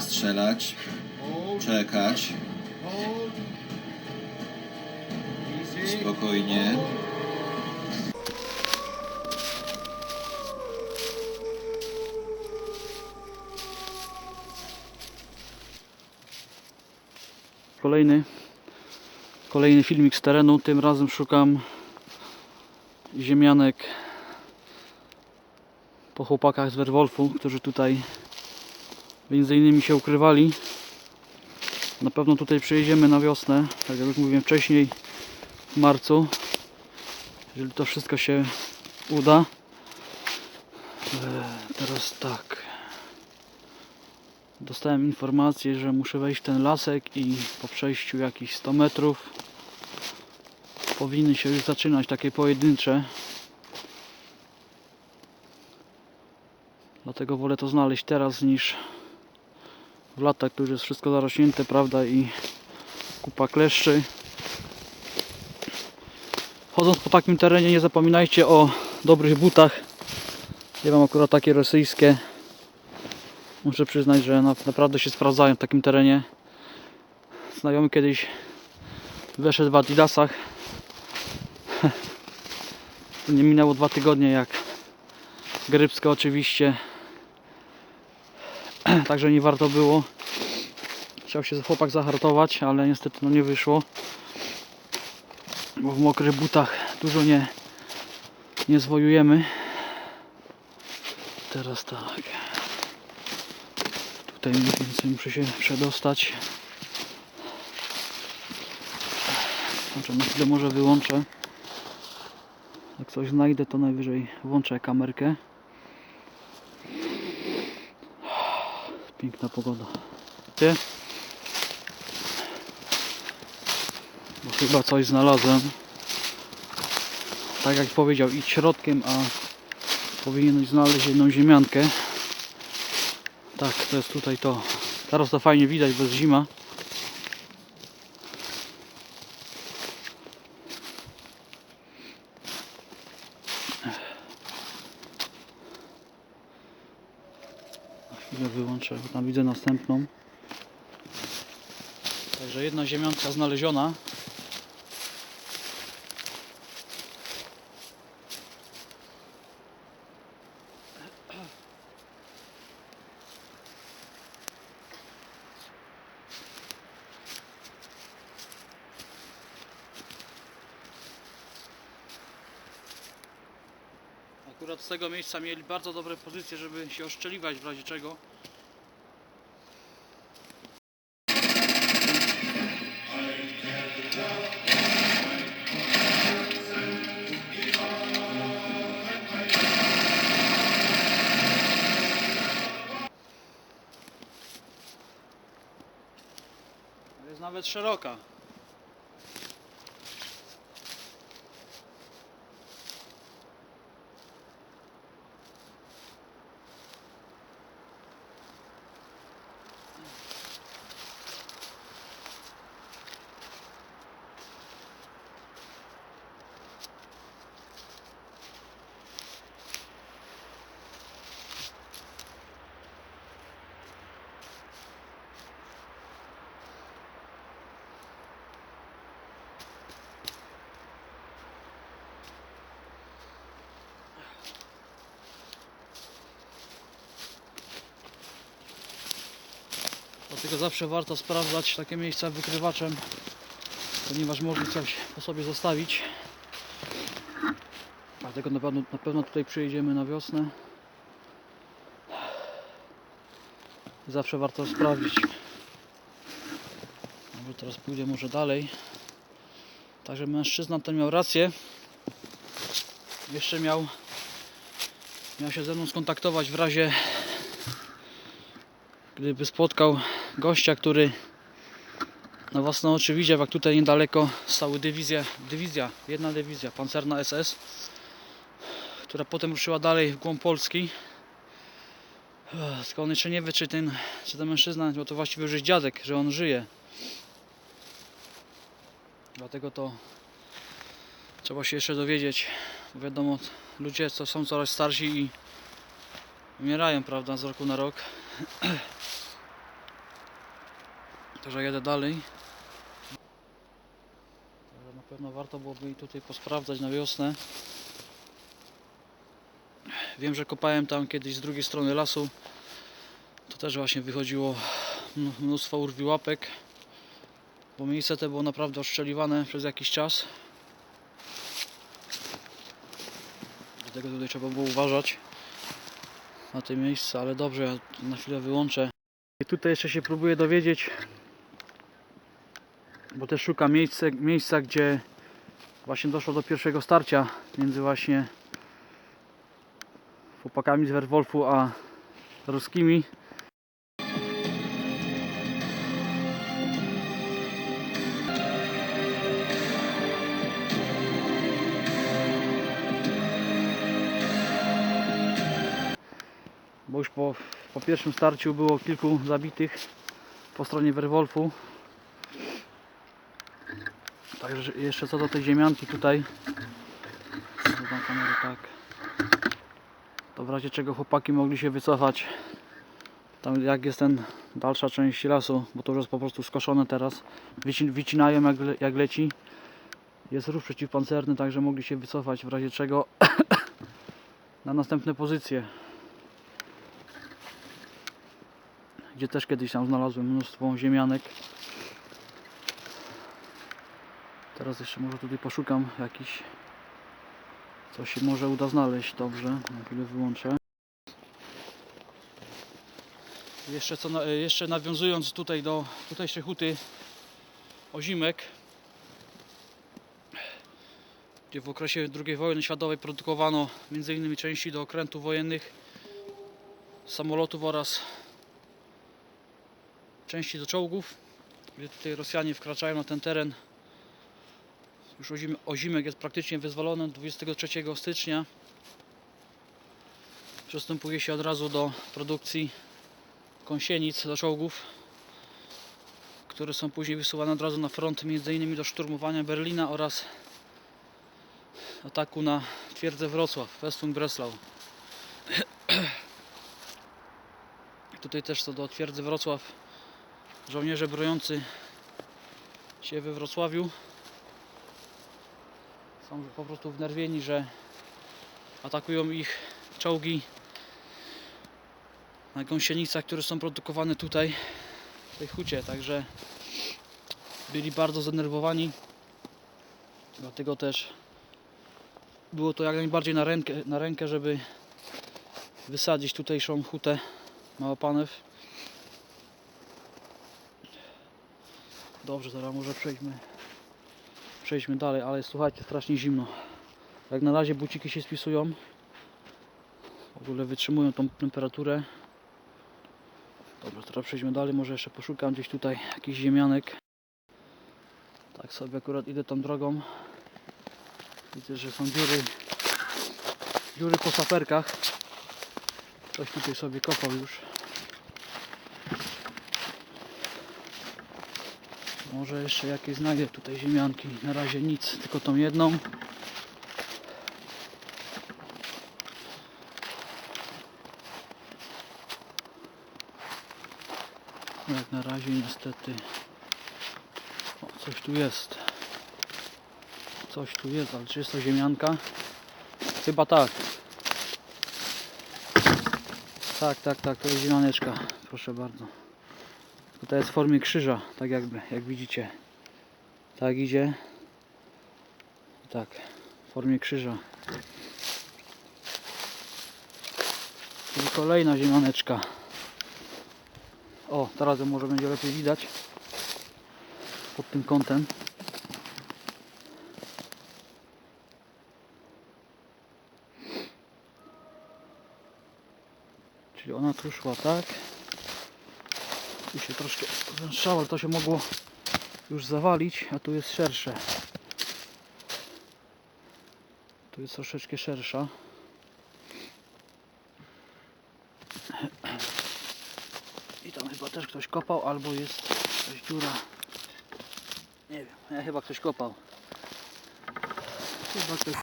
Strzelać, czekać, spokojnie. Kolejny, kolejny filmik z terenu. Tym razem szukam ziemianek po chłopakach z Werwolfu, którzy tutaj między innymi się ukrywali. Na pewno tutaj przyjedziemy na wiosnę, tak jak już mówiłem wcześniej, w marcu. Jeżeli to wszystko się uda. Eee, Teraz tak. Dostałem informację, że muszę wejść w ten lasek i po przejściu jakichś 100 metrów powinny się już zaczynać takie pojedyncze. Dlatego wolę to znaleźć teraz niż w latach, które jest wszystko zarośnięte, prawda, i kupa kleszczy. Chodząc po takim terenie nie zapominajcie o dobrych butach. Ja mam akurat takie rosyjskie. Muszę przyznać, że na, naprawdę się sprawdzają w takim terenie. Znajomy kiedyś weszedł w Adidasach. To nie minęło dwa tygodnie jak Grypska oczywiście. Także nie warto było. Chciał się chłopak zahartować, ale niestety no nie wyszło. Bo w mokrych butach dużo nie, nie zwojujemy. Teraz tak. Tutaj mniej więcej muszę się przedostać. Znaczy na chwilę może wyłączę. Jak coś znajdę, to najwyżej włączę kamerkę. Piękna pogoda. Ty? Bo chyba coś znalazłem. Tak jak powiedział, idź środkiem, a powinieneś znaleźć jedną ziemiankę. Tak, to jest tutaj to. Teraz to fajnie widać, bez zima. Na chwilę wyłączę, bo tam widzę następną. Także jedna ziemianka znaleziona. Akurat z tego miejsca mieli bardzo dobre pozycje, żeby się oszczeliwać w razie czego. Nawet szeroka. Dlatego zawsze warto sprawdzać takie miejsca wykrywaczem, ponieważ można coś po sobie zostawić. Dlatego na pewno, na pewno tutaj przyjedziemy na wiosnę. Zawsze warto sprawdzić. Może teraz pójdę może dalej. Także mężczyzna ten miał rację. Jeszcze miał, miał się ze mną skontaktować w razie gdyby spotkał gościa, który na własne oczy widział, jak tutaj niedaleko stały dywizja, dywizja, jedna dywizja, pancerna SS, która potem ruszyła dalej w głąb Polski. Tylko on jeszcze nie wie, czy ten, czy ten mężczyzna, bo to właściwie już jest dziadek, że on żyje. Dlatego to trzeba się jeszcze dowiedzieć. Bo wiadomo, ludzie co są coraz starsi i umierają, prawda, z roku na rok. Także jedę dalej. Także na pewno warto byłoby jej tutaj posprawdzać na wiosnę. Wiem, że kopałem tam kiedyś z drugiej strony lasu. To też właśnie wychodziło mn- mnóstwo urwi łapek. Bo miejsce te było naprawdę oszczeliwane przez jakiś czas. Dlatego tutaj trzeba było uważać na te miejsca, ale dobrze, ja na chwilę wyłączę. I tutaj jeszcze się próbuję dowiedzieć, bo też szukam miejsce, miejsca, gdzie właśnie doszło do pierwszego starcia między właśnie chłopakami z Werwolfu a ruskimi. Bo już po, po pierwszym starciu było kilku zabitych po stronie Werwolfu. Także jeszcze co do tej ziemianki tutaj. Tak. To w razie czego chłopaki mogli się wycofać. Tam jak jest ten dalsza część lasu, bo to już jest po prostu skoszone teraz. Wyci- Wycinają jak, le- jak leci. Jest ruch przeciwpancerny, także mogli się wycofać w razie czego na następne pozycje. Gdzie też kiedyś tam znalazłem mnóstwo ziemianek. Teraz jeszcze może tutaj poszukam jakiś coś się może uda znaleźć. Dobrze, na chwilę wyłączę. Jeszcze, co jeszcze nawiązując tutaj do tutejszej huty Ozimek, gdzie w okresie II wojny światowej produkowano m.in. części do okrętów wojennych, samolotów oraz części do czołgów, gdzie tutaj Rosjanie wkraczają na ten teren. Już Ozim- Ozimek jest praktycznie wyzwolony 23 stycznia. Przystępuje się od razu do produkcji kąsienic do czołgów, które są później wysyłane od razu na front, m.in. do szturmowania Berlina oraz ataku na twierdzę Wrocław, Festung Breslau. Tutaj też co do twierdzy Wrocław żołnierze brojący się we Wrocławiu są po prostu wnerwieni, że atakują ich czołgi na gąsienicach, które są produkowane tutaj w tej hucie, także byli bardzo zdenerwowani. Dlatego też było to jak najbardziej na rękę, na rękę żeby wysadzić tutejszą hutę Małopanew. Dobrze, teraz może przejdźmy przejdźmy dalej, ale słuchajcie, strasznie zimno jak na razie buciki się spisują w ogóle wytrzymują tą temperaturę Dobra, teraz przejdźmy dalej, może jeszcze poszukam gdzieś tutaj jakichś ziemianek. Tak sobie akurat idę tą drogą. Widzę, że są dziury, dziury po saperkach. Ktoś tutaj sobie kopał już. Może jeszcze jakieś znajdę tutaj ziemianki. Na razie nic, tylko tą jedną. Jak na razie niestety o, coś tu jest. Coś tu jest, ale czy jest to ziemianka? Chyba tak. Tak, tak, tak, to jest ziemianeczka. Proszę bardzo. Tutaj jest w formie krzyża, tak jakby, jak widzicie. Tak idzie. Tak, w formie krzyża. Czyli kolejna ziemianeczka. O, teraz ją może będzie lepiej widać pod tym kątem. Czyli ona tu szła tak. Tu się troszkę zwęszało, ale to się mogło już zawalić, a tu jest szersze. Tu jest troszeczkę szersza. I tam chyba też ktoś kopał, albo jest jakaś dziura. Nie wiem, ja chyba ktoś kopał. Chyba ktoś.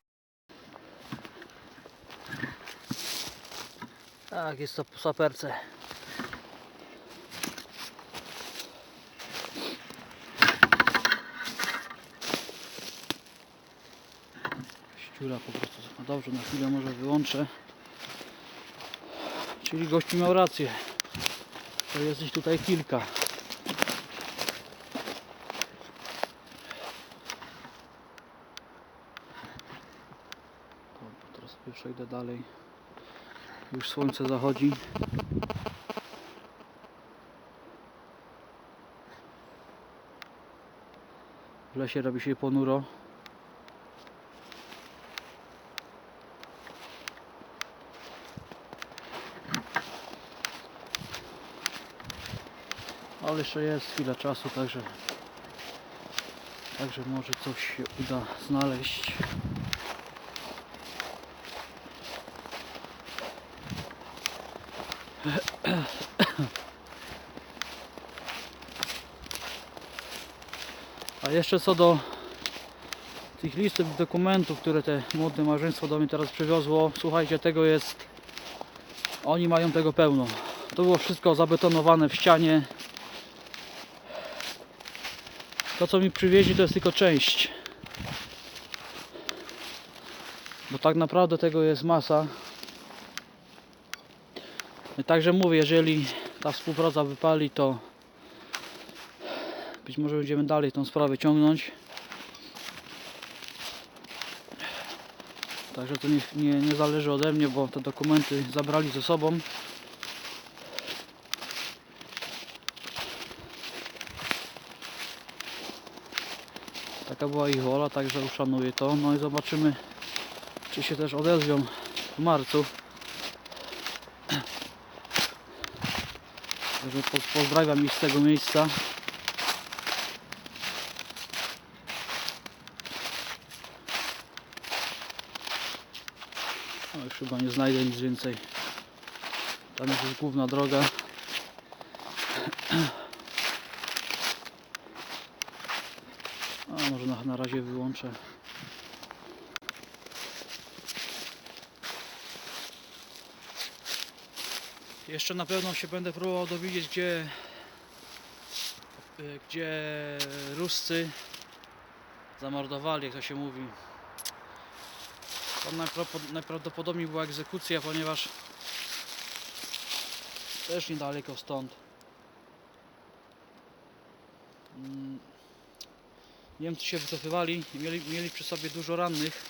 Tak, jest to po saperce. Dziura po prostu. No dobrze, na chwilę może wyłączę. Czyli gościu miał rację. To jest ich tutaj kilka. Dobra, teraz przejdę dalej. Już słońce zachodzi. W lesie robi się ponuro. Ale jeszcze jest chwila czasu, także Także może coś się uda znaleźć. A jeszcze co do tych listów dokumentów, które te młode małżeństwo do mnie teraz przywiozło, słuchajcie, tego jest oni mają tego pełno. To było wszystko zabetonowane w ścianie. To co mi przywieźli to jest tylko część. Bo tak naprawdę tego jest masa. I Także mówię, jeżeli ta współpraca wypali, to być może będziemy dalej tą sprawę ciągnąć. Także to nie, nie, nie zależy ode mnie, bo te dokumenty zabrali ze sobą. Taka była ich wola, także uszanuję to. No i zobaczymy, czy się też odezwią w marcu. Także po- pozdrawiam ich z tego miejsca. No już chyba nie znajdę nic więcej. Tam jest główna droga. A może na, na Jeszcze na pewno się będę próbował dowiedzieć, gdzie, y, gdzie Ruscy zamordowali, jak to się mówi. Tam najprawdopod- najprawdopodobniej była egzekucja, ponieważ też niedaleko stąd. Niemcy się wycofywali i mieli, mieli przy sobie dużo rannych.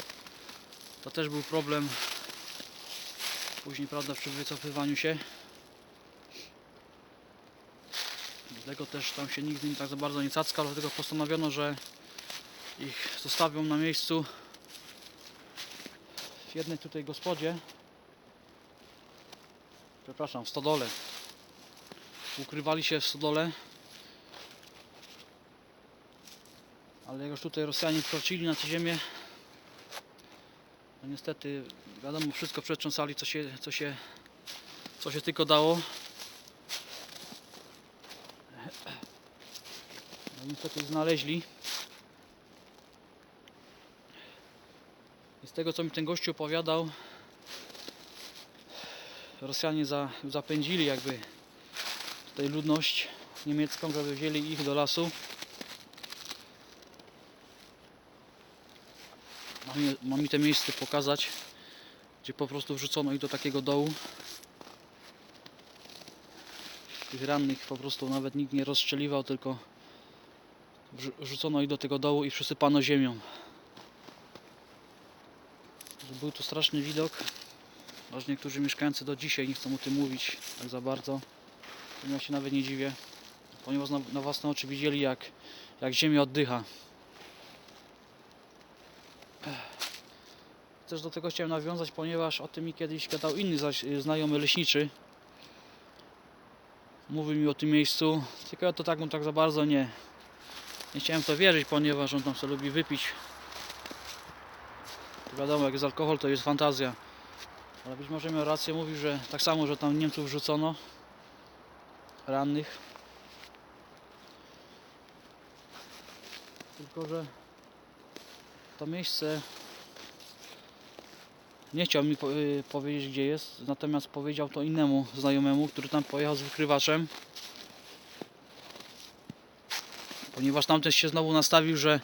To też był problem później, prawda, przy wycofywaniu się. Dlatego też tam się nigdy tak za bardzo nie cackał, dlatego postanowiono, że ich zostawią na miejscu w jednej tutaj gospodzie. Przepraszam, w stodole. Ukrywali się w stodole. Ale jak już tutaj Rosjanie wkroczyli na tę ziemię, no niestety wiadomo wszystko przetrząsali co się, co się, co się tylko dało. No niestety znaleźli. I z tego co mi ten gościu opowiadał, Rosjanie za, zapędzili jakby tutaj ludność niemiecką, żeby wzięli ich do lasu. Mam mi te miejsce pokazać, gdzie po prostu wrzucono ich do takiego dołu. Tych rannych po prostu nawet nikt nie rozstrzeliwał, tylko wrzu- wrzucono ich do tego dołu i przysypano ziemią. Był to straszny widok. Aż niektórzy mieszkańcy do dzisiaj nie chcą o tym mówić tak za bardzo. Ja się nawet nie dziwię, ponieważ na, na własne oczy widzieli jak, jak ziemia oddycha. Też do tego chciałem nawiązać, ponieważ o tym mi kiedyś gadał inny znajomy leśniczy. Mówił mi o tym miejscu, tylko ja to tak mu tak za bardzo nie, nie chciałem to wierzyć, ponieważ on tam sobie lubi wypić. To wiadomo, jak jest alkohol, to jest fantazja. Ale być może miał rację, mówił, że tak samo, że tam Niemców rzucono rannych. Tylko, że to miejsce nie chciał mi y, powiedzieć gdzie jest, natomiast powiedział to innemu znajomemu, który tam pojechał z wykrywaczem. Ponieważ tamten się znowu nastawił, że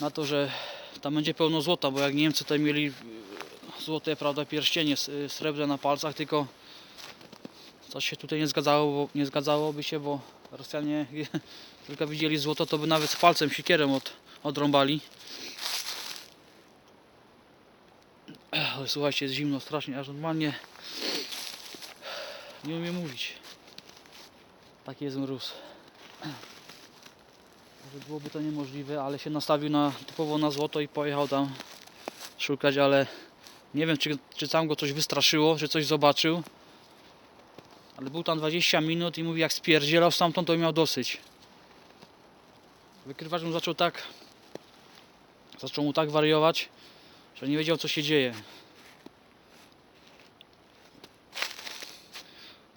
na to, że Tam będzie pełno złota, bo jak Niemcy tutaj mieli złote, prawda, pierścienie y, srebrne na palcach, tylko coś się tutaj nie zgadzało, bo, nie zgadzałoby się, bo Rosjanie tylko widzieli złoto, to by nawet z palcem, siekierem od, odrąbali. Ale słuchajcie, jest zimno strasznie, aż normalnie nie umiem mówić. Taki jest mróz. Że byłoby to niemożliwe, ale się nastawił na, typowo na złoto i pojechał tam szukać, ale nie wiem czy, czy tam go coś wystraszyło, czy coś zobaczył. Ale był tam 20 minut i mówi jak spierdzielał stamtąd to miał dosyć. Wykrywacz mu zaczął tak zaczął mu tak wariować, że nie wiedział co się dzieje.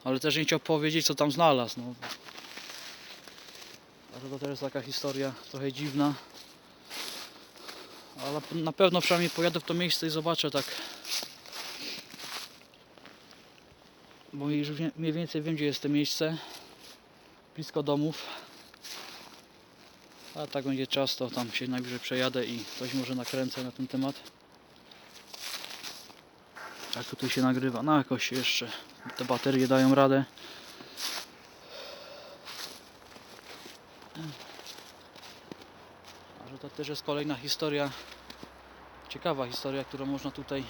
Ale też nie chciał powiedzieć co tam znalazł. No. Ale to też jest taka historia trochę dziwna. Ale na pewno przynajmniej pojadę w to miejsce i zobaczę tak. Bo już mniej więcej wiem gdzie jest to miejsce. Blisko domów. A tak będzie czas, to tam się najwyżej przejadę i coś może nakręcę na ten temat. Jak tutaj się nagrywa? No jakoś jeszcze te baterie dają radę. A to też jest kolejna historia, ciekawa historia, którą można tutaj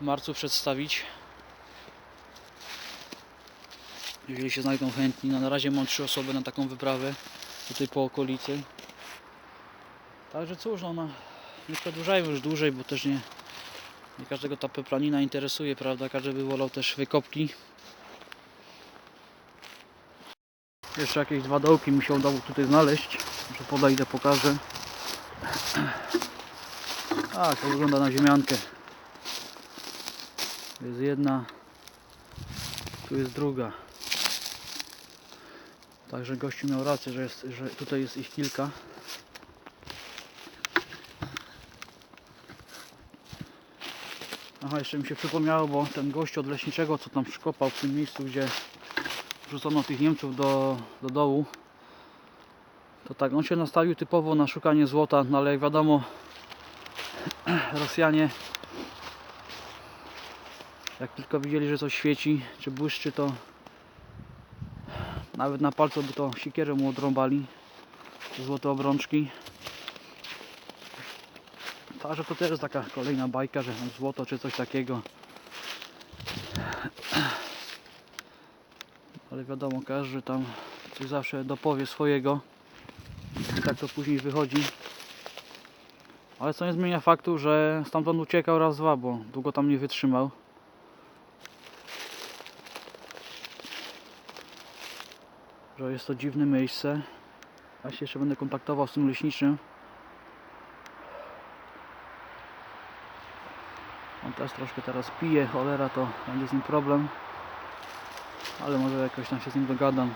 w marcu przedstawić. Jeżeli się znajdą chętni, no na razie mam trzy osoby na taką wyprawę tutaj po okolicy. Także cóż, no, no nie przedłużajmy już dłużej, bo też nie, nie każdego ta peplanina interesuje, prawda? Każdy by wolał też wykopki. Jeszcze jakieś dwa dołki mi się udało tutaj znaleźć. Może podejdę, pokażę. A, to wygląda na ziemiankę. Tu jest jedna, tu jest druga. Także gościu miał rację, że, jest, że tutaj jest ich kilka. Aha, jeszcze mi się przypomniało, bo ten gość od leśniczego, co tam przykopał w tym miejscu, gdzie wrzucono tych Niemców do, do dołu, to tak, on się nastawił typowo na szukanie złota, no ale jak wiadomo, Rosjanie jak tylko widzieli, że coś świeci, czy błyszczy, to nawet na palcu by to siekierę mu odrąbali. Te Złote obrączki. Także to też taka kolejna bajka, że złoto czy coś takiego. Ale wiadomo, każdy tam coś zawsze dopowie swojego. I tak to później wychodzi. Ale co nie zmienia faktu, że stamtąd uciekał raz, dwa, bo długo tam nie wytrzymał. że jest to dziwne miejsce. Ja się jeszcze będę kontaktował z tym leśniczym. Też troszkę teraz pije, cholera, to będzie z nim problem. Ale może jakoś tam się z nim dogadam.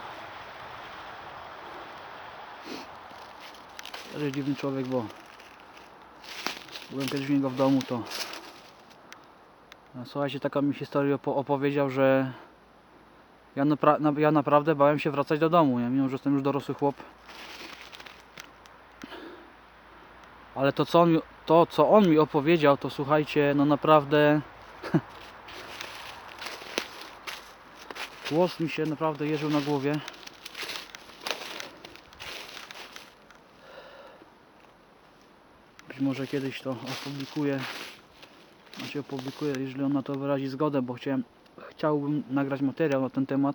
Też jest dziwny człowiek, bo byłem kiedyś u niego w domu, to no, słuchajcie, taka mi historię opo- opowiedział, że ja, napra na, ja naprawdę bałem się wracać do domu, nie? mimo że jestem już dorosły chłop. Ale to co, on to, co on mi opowiedział, to słuchajcie, no naprawdę. Głos mi się naprawdę jeżył na głowie. Być może kiedyś to opublikuję. Znaczy opublikuję, jeżeli on na to wyrazi zgodę, bo chciałem chciałbym nagrać materiał na ten temat.